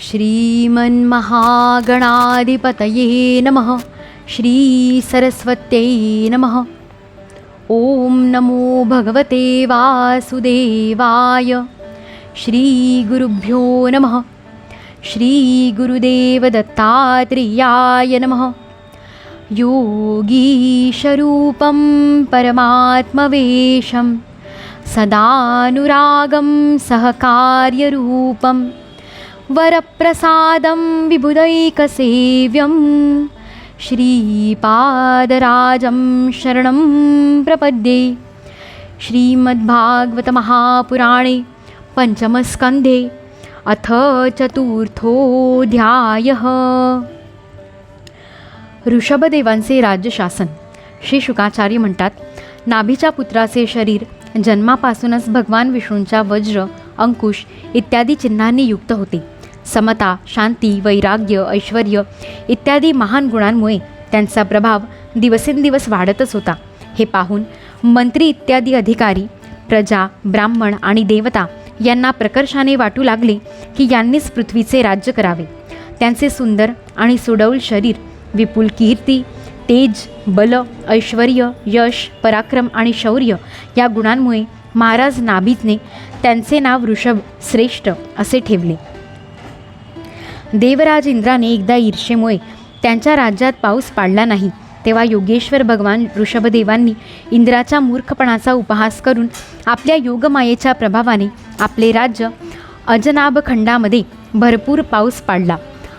श्रीमन्महागणाधिपतये नमः श्रीसरस्वत्यै नमः। ॐ नमो भगवते वासुदेवाय। श्रीगुरुभ्यो नमः। श्रीगुरुदेवदत्तात्रेयाय नमः। योगीशरूपं परमात्मवेशं सदानुरागं सहकार्यरूपं वरप्रसादं विबुधैकसेव्यं श्रीपादराजं शरणं प्रपद्ये। श्रीमद्भागवतमहापुराणे पञ्चमस्कन्धे अथ चतुर्थोऽध्यायः। ऋषभदेवांचे राज्यशासन। श्री शुकाचार्य म्हणतात नाभीच्या पुत्राचे शरीर जन्मापासूनच भगवान विष्णूंच्या वज्र अंकुश इत्यादी चिन्हांनी युक्त होते. समता शांती वैराग्य ऐश्वर इत्यादी महान गुणांमुळे त्यांचा प्रभाव दिवसेंदिवस वाढतच होता. हे पाहून मंत्री इत्यादी अधिकारी प्रजा ब्राह्मण आणि देवता यांना प्रकर्षाने वाटू लागले की यांनीच पृथ्वीचे राज्य करावे. त्यांचे सुंदर आणि सुडौल शरीर विपुल कीर्ती तेज बल ऐश्वर यश पराक्रम आणि शौर्य या गुणांमुळे महाराज नाभीजने त्यांचे नाव ऋषभ श्रेष्ठ असे ठेवले. देवराज इंद्राने एकदा ईर्षेमुळे त्यांच्या राज्यात पाऊस पाडला नाही. तेव्हा योगेश्वर भगवान ऋषभदेवांनी इंद्राच्या मूर्खपणाचा उपहास करून आपल्या योगमायेच्या प्रभावाने आपले राज्य अजनाभखंडामध्ये भरपूर पाऊस पाडला.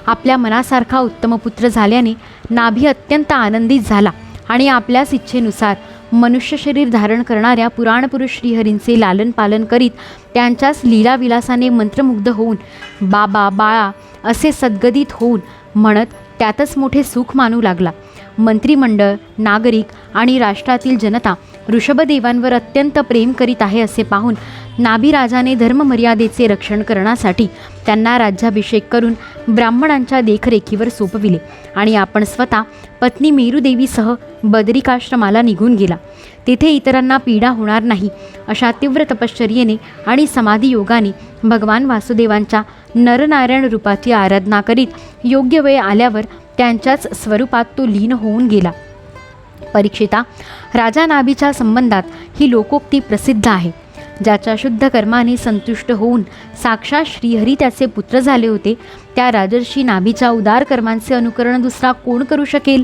आपल्या मनासारखा उत्तम पुत्र झाल्याने नाभी अत्यंत आनंदित झाला आणि आपल्याच इच्छेनुसार मनुष्य शरीर धारण करणाऱ्या पुराणपुरुष श्रीहरींचे लालन पालन करीत त्यांच्याच लीलाविलासाने मंत्रमुग्ध होऊन बाबा बाळा असे सद्गदित होऊन म्हणत त्यातच मोठे सुख मानू लागला. मंत्रिमंडळ नागरिक आणि राष्ट्रातील जनता ऋषभदेवांवर अत्यंत प्रेम करीत आहे असे पाहून नाभिराजाने धर्ममर्यादेचे रक्षण करण्यासाठी त्यांना राज्याभिषेक करून ब्राह्मणांच्या देखरेखीवर सोपविले आणि आपण स्वतः पत्नी मेरुदेवीसह बदरिकाश्रमाला निघून गेला. तेथे इतरांना पीडा होणार नाही अशा तीव्र तपश्चर्येने आणि समाधी योगाने भगवान वासुदेवांच्या नरनारायण रूपाची आराधना करीत योग्य वेळ आल्यावर त्यांच्याच स्वरूपात तो लीन होऊन गेला. परीक्षिता राजा नाभीच्या संबंधात ही लोकोक्ती प्रसिद्ध आहे. ज्याच्या शुद्ध कर्माने संतुष्ट होऊन साक्षात श्रीहरी त्याचे पुत्र झाले होते त्या राजर्षी नाभीच्या उदार कर्मांचे अनुकरण दुसरा कोण करू शकेल?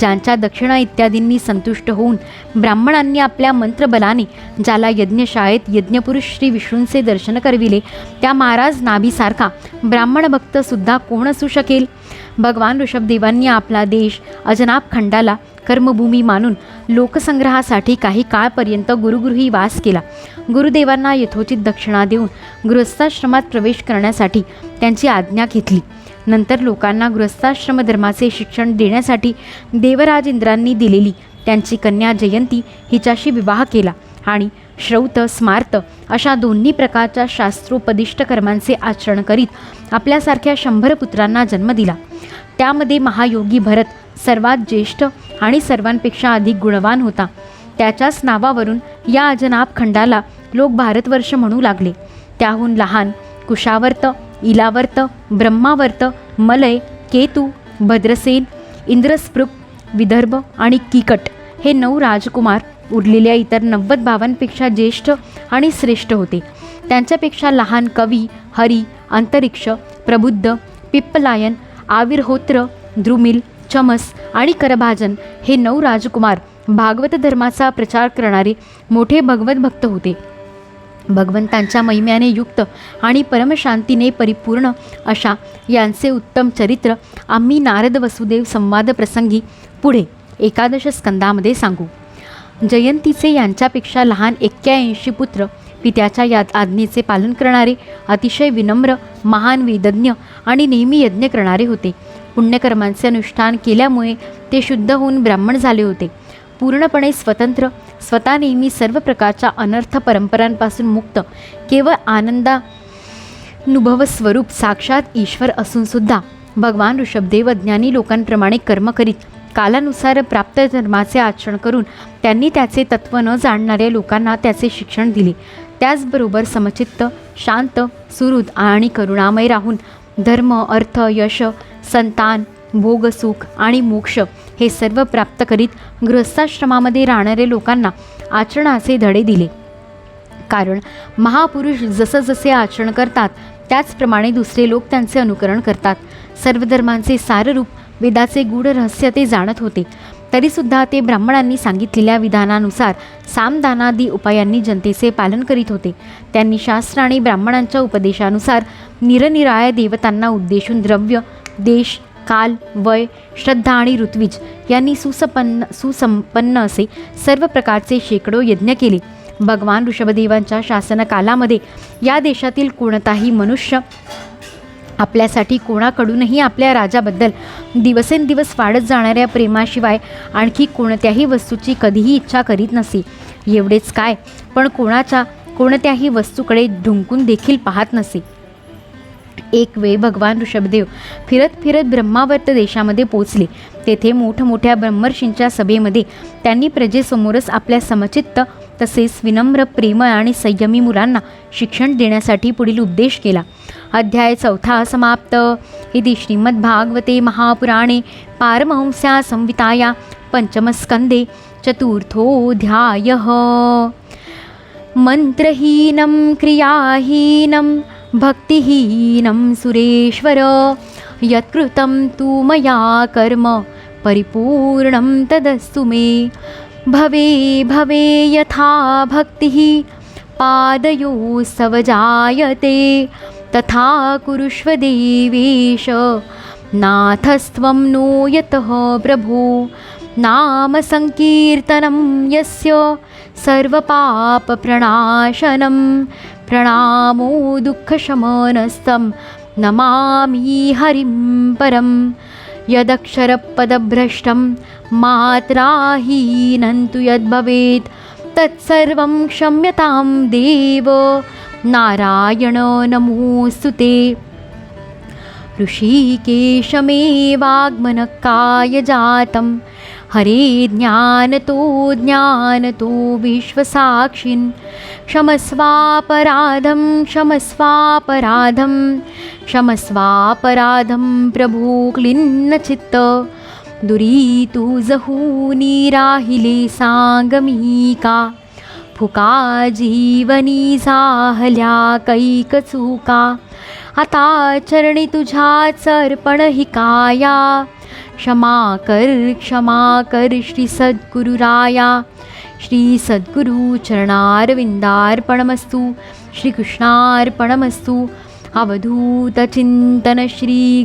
ज्यांच्या दक्षिणा इत्यादींनी संतुष्ट होऊन ब्राह्मणांनी आपल्या मंत्रबलाने ज्याला यज्ञशाळेत यज्ञपुरुष श्री विष्णूंचे दर्शन करविले त्या महाराज नाभीसारखा ब्राह्मण भक्तसुद्धा कोण असू शकेल? भगवान ऋषभदेवांनी आपला देश अजनाब खंडाला कर्मभूमी मानून लोकसंग्रहासाठी काही काळपर्यंत गुरुगृही वास केला. गुरुदेवांना यथोचित दक्षिणा देऊन गृहस्थाश्रमात प्रवेश करण्यासाठी त्यांची आज्ञा घेतली. नंतर लोकांना गृहस्थाश्रम धर्माचे शिक्षण देण्यासाठी देवराज इंद्रांनी दिलेली त्यांची कन्या जयंती हिच्याशी विवाह केला आणि श्रौत स्मार्त अशा दोन्ही प्रकारच्या शास्त्रोपदिष्ट कर्मांचे आचरण करीत आपल्यासारख्या शंभर पुत्रांना जन्म दिला. त्यामध्ये महायोगी भरत सर्वात ज्येष्ठ आणि सर्वांपेक्षा अधिक गुणवान होता. त्याच्याच नावावरून या अजनाब खंडाला लोक भारतवर्ष म्हणू लागले. त्याहून लहान कुशावर्त इलावर्त ब्रह्मावर्त मलय केतू भद्रसेन इंद्रस्पृक विदर्भ आणि किकट हे नऊ राजकुमार उरलेल्या इतर नव्वद भावांपेक्षा ज्येष्ठ आणि श्रेष्ठ होते. त्यांच्यापेक्षा लहान कवी हरी अंतरिक्ष प्रबुद्ध पिप्पलायन आविर्होत्र द्रुमिल चमस आणि करभाजन हे नऊ राजकुमार भागवत धर्माचा प्रचार करणारे मोठे भगवत भक्त होते. भगवंतांच्या महिम्याने युक्त आणि परमशांतीने परिपूर्ण अशा यांचे उत्तम चरित्र आम्ही नारद वसुदेव संवाद प्रसंगी पुढे एकादश स्कंदामध्ये सांगू. जयंतीचे यांच्यापेक्षा लहान एक्क्याऐंशी पुत्र पित्याच्या या आज्ञेचे पालन करणारे अतिशय विनम्र महान वेदज्ञ आणि नेहमी यज्ञ करणारे होते. पुण्यकर्मांचे अनुष्ठान केल्यामुळे ते शुद्ध होऊन ब्राह्मण झाले होते. पूर्णपणे स्वतंत्र स्वतः नेहमी सर्व प्रकारच्या अनर्थ परंपरांपासून मुक्त केवळ आनंदानुभव स्वरूप साक्षात ईश्वर असूनसुद्धा भगवान ऋषभदेव ज्ञानी लोकांप्रमाणे कर्म करीत कालानुसार प्राप्त धर्माचे आचरण करून त्यांनी त्याचे तत्त्व न जाणणाऱ्या लोकांना त्याचे शिक्षण दिले. त्याचबरोबर समचित्त शांत सुहृद आणि करुणामय राहून धर्म अर्थ यश संतान भोगसुख आणि मोक्ष हे सर्व प्राप्त करीत गृहस्थाश्रमामध्ये राहणारे लोकांना आचरणाचे धडे दिले. कारण महापुरुष जसं जसे आचरण करतात त्याचप्रमाणे दुसरे लोक त्यांचे अनुकरण करतात. सर्व धर्मांचे साररूप वेदाचे गूढ रहस्य ते जाणत होते. तरीसुद्धा ते ब्राह्मणांनी सांगितलेल्या विधानानुसार सामदानादी उपायांनी जनतेचे पालन करीत होते. त्यांनी शास्त्र आणि ब्राह्मणांच्या उपदेशानुसार निरनिराळ्या देवतांना उद्देशून द्रव्य देश काल वय श्रद्धा आणि ऋत्विज यांनी सुसपन्न सुसंपन्न असे सर्व प्रकारचे शेकडो यज्ञ केले. भगवान ऋषभदेवांच्या शासनकालामध्ये या देशातील कोणताही मनुष्य आपल्यासाठी कोणाकडूनही आपल्या राजाबद्दल दिवसेंदिवस वाढत जाणाऱ्या प्रेमाशिवाय आणखी कोणत्याही वस्तूची कधीही इच्छा करीत नसे. एवढेच काय पण कोणाच्या कोणत्याही वस्तूकडे ढुंकून देखील पाहत नसे. एक वेळ भगवान ऋषभदेव फिरत फिरत ब्रह्मावर्त देशामध्ये पोचले तेथे मोठमोठ्या ब्रह्मर्षींच्या सभेमध्ये त्यांनी प्रजेसमोरच आपल्या समचित्त तसेच विनम्र प्रेमळ आणि संयमी मुलांना शिक्षण देण्यासाठी पुढील उद्देश केला. अध्याय चौथा समाप्त. इति श्रीमद्भागवते महापुराणे पारमहंस्या संहिताया पञ्चमस्कन्दे चतुर्थोऽध्यायः. मन्त्रहीनं क्रियाहीनं भक्तिहीनं सुरेश्वर यत्कृतं तु मया कर्म परिपूर्णं तदस्तु मे। भवे भवे यथा भक्तिः पादयोस्तव जायते तथा कुरुष्व देवेश। नाथस्त्वं नो यतः प्रभो। नाम सङ्कीर्तनं यस्य सर्वपापप्रणाशनं। प्रणामो दुःखशमनस्तं नमामि हरिं परं। यदक्षरपदभ्रष्टं मात्राहीनं तु यद्भवेत् तत्सर्वं क्षम्यतां देव नारायण नमोऽस्तु ऋषीकेशमेवाग्मन काय जातं हरे ज्ञानतो ज्ञानतो विश्वसाक्षिन्। क्षमस्वापराधं क्षमस्वापराधं। क्षमस्वापराधं प्रभो क्लिन्नचित्त दुरीतु जहूनी राहिले सांगमिका फुका जीवनी झाहल्या कैक चुका. आता चरणी तुझ्याच अर्पण हि काया क्षमा कर क्षमा कर श्री सद्गुरुराया श्री सद्गुरु चरणारविंदार्पणमस्तु. श्रीकृष्णार्पणमस्तु अवधूतचिन्तन श्री